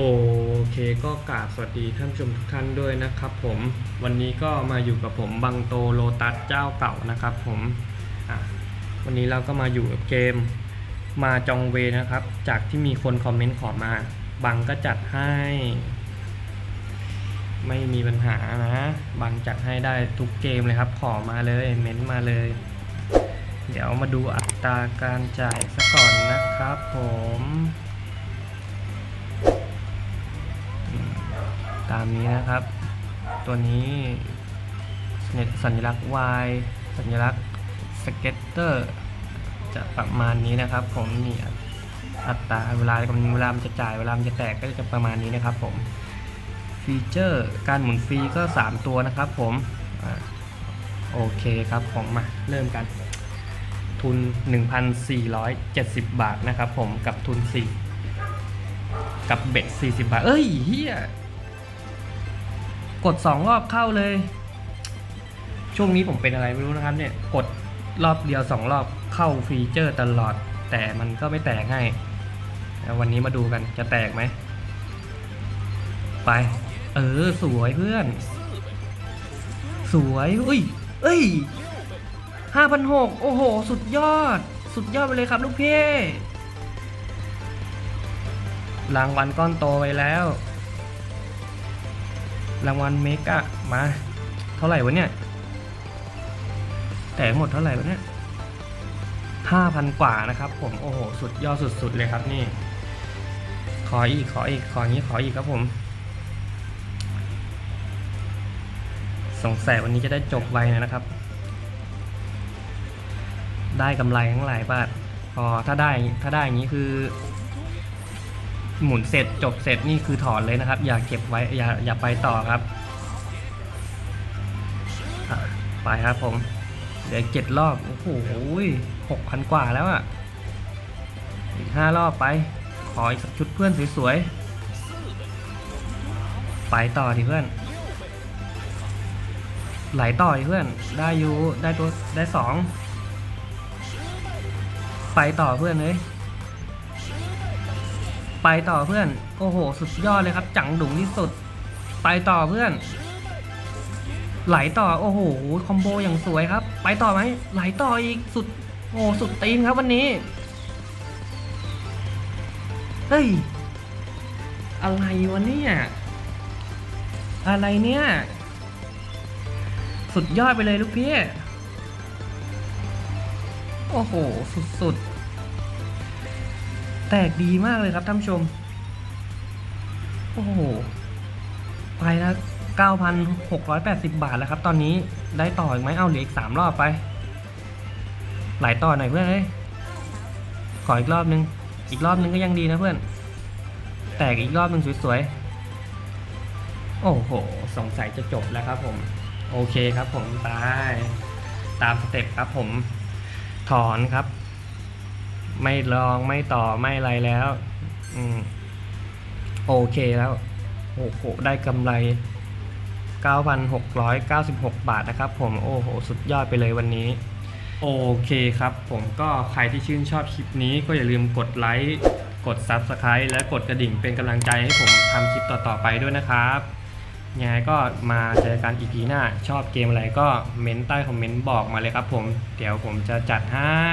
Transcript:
โอเคก็กราบสวัสดีท่านผู้ชมทุกท่านด้วยนะครับผมวันนี้ก็มาอยู่กับผมบังโตโลตัสเจ้าเก่านะครับผมวันนี้เราก็มาอยู่กับเกมมาจองเวนะครับ จากที่มีคนคอมเมนต์ขอมาบังก็จัดให้ ไม่มีปัญหานะบังจัดให้ได้ทุกเกมเลยครับ ขอมาเลยเม้นต์มาเลย เดี๋ยวมาดูอัตราการจ่ายซะก่อนนะครับผม ตามนี้นะครับ ตัวนี้สัญลักษณ์ Y สัญลักษณ์สเก็ตเตอร์จะประมาณนี้นะครับ ผมนี่อัตราเวลาเวลามันจะจ่ายเวลามันจะแตกก็จะประมาณนี้นะครับ ผมฟีเจอร์การหมุนฟรีก็ 3 ตัวนะครับ ผมอโอเคครับผมมาเริ่มกัน ทุน 1,470 บาทนะครับ ผมกับทุน 4 กับเบ็ด40 บาท เอ้ยเฮีย กด 2 รอบเข้าเลย ช่วงนี้ผมเป็นอะไรไม่รู้นะครับเนี่ย กดรอบเดียว 2 รอบเข้าฟีเจอร์ตลอด แต่มันก็ไม่แตกให้ววันนี้มาดูกันจะแตกไหม ไป เออ สวยเพื่อน สวยอุ้ย เอ้ยห้าพันหกโอ้โห สุดยอด สุดยอดไปเลยครับลูกพี่รางวัลก้อนโตไปแล้ว รางวัลเมกะมา เท่าไหร่วะเนี่ย แต่หมดเท่าไหร่วะเนี่ยห้าพันกว่านะครับ ผมโอ้โหสุดยอดสุด ๆ เลยครับนี่ ขออีกขออีกขออย่างนี้ขออีกครับผมสงสัยวันนี้จะได้จบไวหน่อยนะครับ ได้กำไรทั้งหลายบาทพอถ้าได้ถ้าได้อย่างนี้คือ หมุนเสร็จจบเสร็จนี่คือถอนเลยนะครับ อย่าเก็บไว้อย่าอย่าไปต่อครับไปครับผมเหลือเจ็ดรอบ โอ้โหหกพันกว่าแล้วอะ อีกห้ารอบไป ขออีกสักชุดเพื่อนสวยๆ ไปต่อดิเพื่อน ไหลต่อดิเพื่อน ได้อยู่ได้ตัวได้สอง ไปต่อเพื่อนเลย ไปต่อเพื่อน โอ้โห สุดยอดเลยครับ จังดุงที่สุด ไปต่อเพื่อน ไหลต่อ โอ้โห คอมโบอย่างสวยครับ ไปต่อไหม ไหลต่ออีก สุด โอ้สุดตีนครับวันนี้ เฮ้ย อะไรวะเนี่ย อะไรเนี่ย สุดยอดไปเลยลูกพี่ โอ้โห สุดๆ แตกดีมากเลยครับท่านชม โอ้โห ไปแล้ว 9,680 บาทแล้วครับ ตอนนี้ได้ต่ออีกไหมเอาเหลืออีก 3 รอบไป หลายต่อหน่อยเพื่อนเอ้ยขออีกรอบนึง อีกรอบนึงก็ยังดีนะเพื่อน แตกอีกรอบนึงสวยๆ โอ้โห สงสัยจะจบแล้วครับผม โอเคครับผมไปตามสเต็ปครับผม ถอนครับ ไม่ลองไม่ต่อไม่อะไรแล้วอืมโอเคแล้วโอ้โหได้กำไร 9,696 บาทนะครับ ผมโอ้โหสุดยอดไปเลยวันนี้ โอเคครับ ผมก็ใครที่ชื่นชอบคลิปนี้ก็อย่าลืมกดไลค์กด Subscribe และกดกระดิ่งเป็นกำลังใจให้ผมทำคลิปต่อๆไปด้วยนะครับยังไงก็มาเจอกันอีพีหน้า ชอบเกมอะไรก็เม้นใต้คอมเมนต์บอกมาเลยครับผม เดี๋ยวผมจะจัดให้